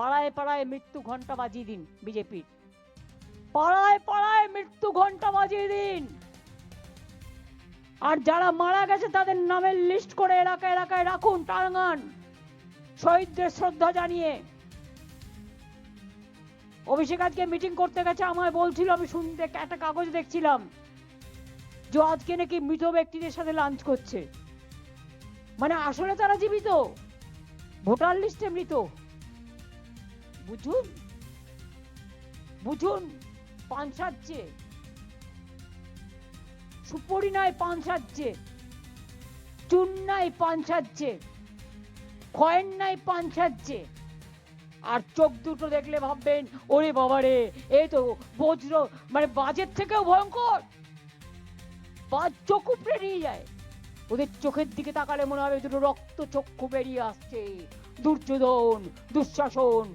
পাড়ায় পাড়ায় মৃত্যু ঘণ্টা বাজিয়ে দিন বিজেপির। পাড়ায় পাড়ায় মৃত্যু ঘণ্টা বাজিয়ে দিন। আর যারা মারা গেছে তাদের নামের লিস্ট করে এলাকায় এলাকায় রাখুন টাঙ্গান শহীদদের শ্রদ্ধা জানিয়ে। অভিষেক আজকে মিটিং করতে গেছে, আমায় বলছিল, আমি শুনতে একটা কাগজ দেখছিলাম যে আজকে নাকি মৃত ব্যক্তিদের সাথে লাঞ্চ করছে। মানে আসলে তারা জীবিত। ভোটার লিস্টে মৃত। বুঝুন? বুঝুন, পান সাজছে। সুপরি নয় পান সাজছে। চুন নাই পান সাজছে। কয়েন নাই পান সাজছে। আর চোখ দুটো দেখলে ভাববেন, ওরে বাবারে এই তো বজ্র মানে বাজের থেকেও ভয়ঙ্কর। বাজ চোখ উপড়ে নিয়ে যায়। ওদের চোখের দিকে তাকালে মনে হবে দুটো রক্ত চক্ষু বেরিয়ে আসছে। দুর্যোধন, দুঃশাসন